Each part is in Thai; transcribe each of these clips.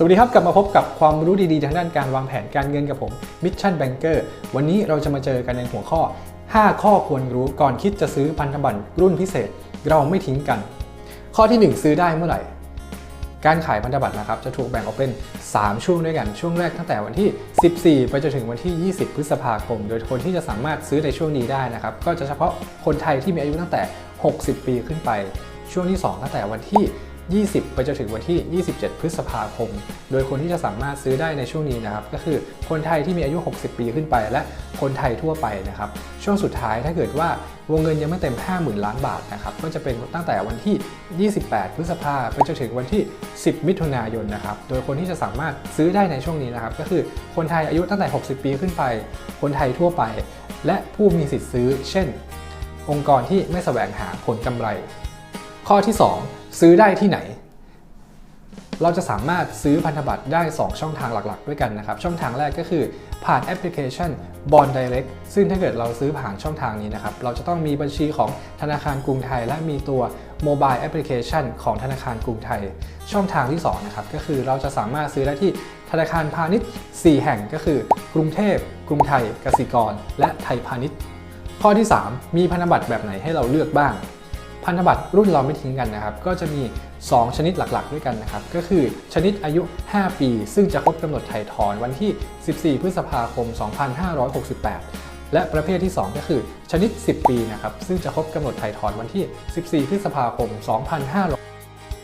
สวัสดีครับกลับมาพบกับความรู้ดีๆ ทางด้านการวางแผนการเงินกับผม Mission Banker วันนี้เราจะมาเจอกันในหัวข้อ 5 ข้อควรรู้ก่อนคิดจะซื้อพันธบัตรรุ่นพิเศษ เราไม่ทิ้งกัน ข้อทีหนึ่1 ซื้อได้เมื่อไหร่ การขายพันธบัตรนะครับจะถูกแบ่งออกเป็น 3 ช่วงด้วยกันช่วงแรกตั้งแต่วันที่ 14 ไปจนถึงวันที่ 20 พฤษภาคม โดยคนที่จะสามารถซื้อในช่วงนี้ได้นะครับก็จะเฉพาะคนไทยที่มีอายุตั้งแต่ 60 ปีขึ้นไป ช่วงที่ 2 ตั้งแต่วันที่ 20 ไปจนถึงวันที่ 27 พฤษภาคม โดยคนที่จะสามารถซื้อได้ในช่วงนี้นะครับ ก็คือคนไทยที่มีอายุ 60 ปีขึ้นไป และคนไทยทั่วไปนะครับ ช่วงสุดท้ายถ้าเกิดว่าวงเงินยังไม่เต็ม 50,000 ล้านบาทนะครับ ก็จะเป็นตั้งแต่วันที่ 28 พฤษภาไปจนถึงวันที่ 10 มิถุนายนนะครับ โดยคนที่จะสามารถซื้อได้ในช่วงนี้นะครับ ก็คือคนไทยอายุตั้งแต่ 60 ปีขึ้นไป คนไทยทั่วไป และผู้มีสิทธิ์ซื้อ เช่น องค์กรที่ไม่แสวงหาผลกำไร ข้อที่ 2 ซื้อได้ที่ไหน เราจะสามารถซื้อพันธบัตรได้ 2 ช่องทางหลักๆ ด้วยกันนะครับ ช่องทางแรกก็คือผ่านแอปพลิเคชัน Bond Direct ซึ่งถ้าเกิดเราซื้อผ่านช่องทางนี้นะครับ เราจะต้องมีบัญชีของธนาคารกรุงไทย และมีตัว Mobile Application ของธนาคารกรุงไทย ช่องทางที่2นะครับก็คือเราจะสามารถซื้อได้ที่ธนาคารพาณิชย์ 4 แห่งก็คือ กรุงเทพ กรุงไทย กสิกร และไทยพาณิชย์ ข้อที่ 3 มีพันธบัตรแบบไหนให้เราเลือกบ้าง พันธบัตรรุ่นเราไม่ทิ้งกันนะครับ ก็จะมี 2 ชนิดหลักๆ ด้วยกันนะครับ ก็คือชนิดอายุ 5 ปี ซึ่งจะครบกำหนดไถ่ถอนวันที่ 14 พฤษภาคม 2568 และประเภทที่ 2 ก็คือชนิด 10 ปีนะครับ ซึ่งจะครบกำหนดไถ่ถอนวันที่ 14 พฤษภาคม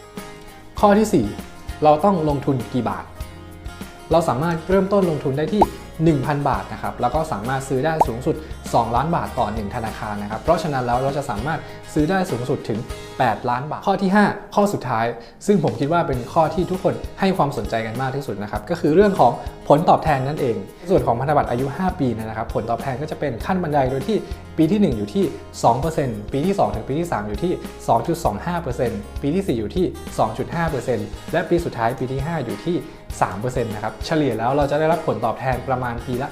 2500 ข้อที่ 4 เราต้องลงทุนกี่บาท เราสามารถเริ่มต้นลงทุนได้ที่ 1,000 บาทนะครับแล้วก็สามารถซื้อได้สูงสุด 2 ล้านบาทต่อ 1 ธนาคารนะครับเพราะฉะนั้นแล้วเราจะสามารถซื้อได้สูงสุดถึง 8 ล้านบาท ข้อที่ 5 ข้อสุดท้าย ซึ่งผมคิดว่าเป็นข้อที่ทุกคนให้ความสนใจกันมากที่สุดนะครับก็คือเรื่องของผลตอบแทนนั่นเอง ส่วนของพันธบัตรอายุ 5 ปีนะครับผลตอบแทนก็จะเป็นขั้นบันไดโดยที่ปีที่ 1 อยู่ที่ 2%ปีที่ 2 ถึงปีที่ 3 อยู่ที่ 2.25%ปีที่ 4 อยู่ที่ 2.5%และปีสุดท้ายปีที่ 5 อยู่ที่ 3%นะครับเฉลี่ยแล้วเราจะได้รับผลตอบแทนประมาณปีละ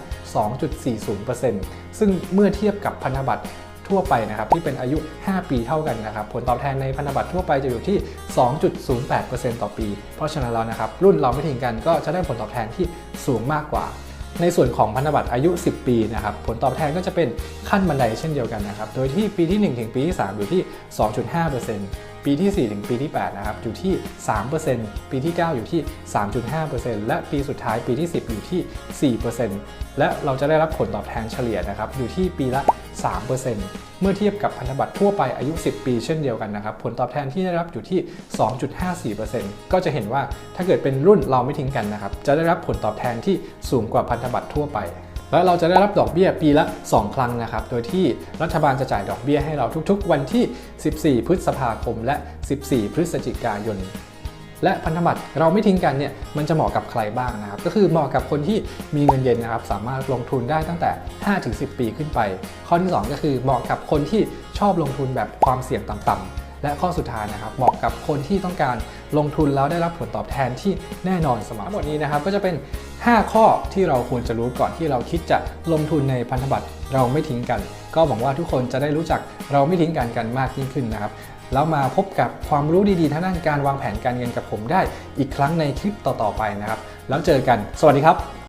2.40%ซึ่งเมื่อเทียบกับพันธบัตรทั่วไปนะครับที่เป็นอายุ 5 ปีเท่ากันนะครับผลตอบแทนในพันธบัตรทั่วไปจะอยู่ที่ 2.08%ต่อปี เพราะฉะนั้นแล้วนะครับรุ่นเราไม่ทิ้งกันก็จะได้ผลตอบแทนที่สูงมากกว่า ในส่วนของพันธบัตรอายุ 10 ปีนะครับผลตอบแทนก็จะเป็นขั้นบันไดเช่นเดียวกันนะครับโดยที่ปีที่ 1 ถึงปีที่ 3 อยู่ที่ 2.5%ปีที่ 4 ถึงปีที่ 8 นะครับอยู่ที่ 3%ปีที่ 9 อยู่ที่ 3.5%และปีสุดท้ายปีที่ 10 อยู่ที่ 4%และเราจะได้รับผลตอบแทนเฉลี่ยนะครับอยู่ที่ปีละ 3%เมื่อเทียบกับพันธบัตรทั่วไปอายุ 10 ปีเช่นเดียวกันนะครับ ผลตอบแทนที่ได้รับอยู่ที่ 2.54%ก็จะเห็นว่าถ้าเกิดเป็นรุ่นเราไม่ทิ้งกันนะครับ จะได้รับผลตอบแทนที่สูงกว่าพันธบัตรทั่วไปและเราจะได้รับดอกเบี้ยปีละ 2 ครั้งนะครับ โดยที่รัฐบาลจะจ่ายดอกเบี้ยให้เราทุกๆ วันที่ 14 พฤษภาคม และ 14 พฤศจิกายน และพันธบัตรเราไม่ทิ้งกันเนี่ยมันจะเหมาะกับใครบ้างนะครับก็คือเหมาะกับคนที่มีเงินเย็นนะครับสามารถลงทุนได้ตั้งแต่ 5-10 ปีขึ้นไป ข้อที่ 2 ก็คือเหมาะกับคนที่ชอบลงทุนแบบความเสี่ยงต่ำๆและข้อสุดท้ายนะครับเหมาะกับคนที่ต้องการลงทุนแล้วได้รับผลตอบแทนที่แน่นอนเสมอทั้งหมดนี้นะครับก็จะเป็น 5 ข้อที่เราควรจะรู้ก่อนที่เราคิดจะลงทุนในพันธบัตรเราไม่ทิ้งกัน ก็หวังว่าทุกคนจะได้รู้จักเราไม่ทิ้งกันกันมากยิ่งขึ้นนะครับ แล้วมาพบกับความรู้ดีๆทางด้านการวางแผนการเงินกับผมได้อีกครั้งในคลิปต่อๆไปนะครับ แล้วเจอกัน สวัสดีครับ